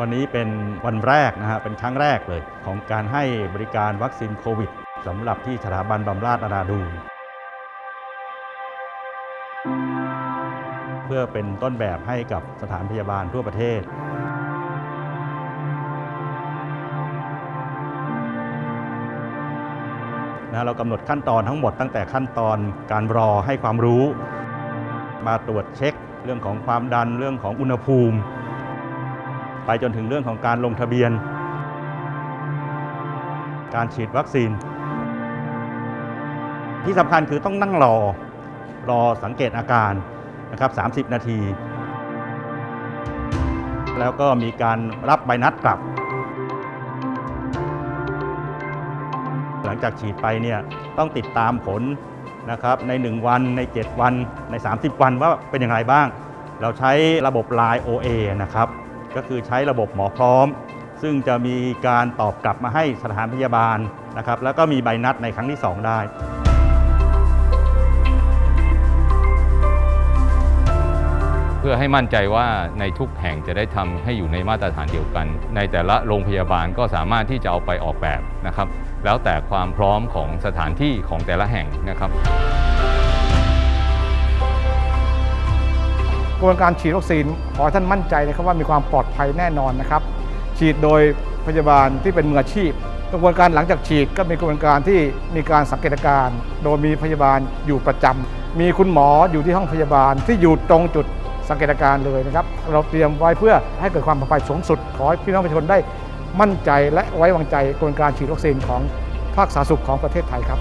วันนี้เป็นวันแรกนะฮะเป็นครั้งแรกเลยของการให้บริการวัคซีนโควิดสำหรับที่สถาบันบำราศนาราดูนเพื่อเป็นต้นแบบให้กับสถานพยาบาลทั่วประเทศ นะเรากำหนดขั้นตอนทั้งหมดตั้งแต่ขั้นตอนการรอให้ความรู้ มาตรวจเช็ค เรื่องของความดันเรื่องของอุณหภูมิ ไปจนถึงเรื่องของการลงทะเบียน การฉีดวัคซีน ที่สำคัญคือต้องนั่งรอ รอสังเกตอาการนะครับ 30 นาที แล้วก็มีการรับใบนัดกลับ หลังจากฉีดไปเนี่ยต้องติดตามผลนะครับใน 1 วันใน 7 วันใน 30 วันว่าเป็นอย่างไรบ้าง เราใช้ระบบ Line OA นะครับ ก็คือใช้ระบบหมอพร้อม ซึ่งจะมีการตอบกลับมาให้สถานพยาบาลนะครับแล้วก็มีใบนัดในครั้งที่ 2 ได้เพื่อให้มั่นใจว่าในทุกแห่งจะได้ทำให้อยู่ในมาตรฐานเดียวกัน ในแต่ละโรงพยาบาลก็สามารถที่จะเอาไปออกแบบนะครับ แล้วแต่ความพร้อมของสถานที่ของแต่ละแห่งนะครับ กระบวนการฉีดวัคซีนขอให้ท่านมั่นใจนะครับว่ามีความปลอดภัยแน่นอนนะครับ ฉีดโดยพยาบาลที่เป็นมืออาชีพ กระบวนการหลังจากฉีดก็มีกระบวนการที่มีการสังเกตการโดยมีพยาบาลอยู่ประจำมีคุณหมออยู่ที่ห้องพยาบาลที่อยู่ตรงจุดสังเกตการเลยนะครับ เราเตรียมไว้เพื่อให้เกิดความปลอดภัยสูงสุด ขอให้พี่น้องประชาชนได้มั่นใจและไว้วางใจกระบวนการฉีดวัคซีนของภาคสาธารณสุขของประเทศไทยครับ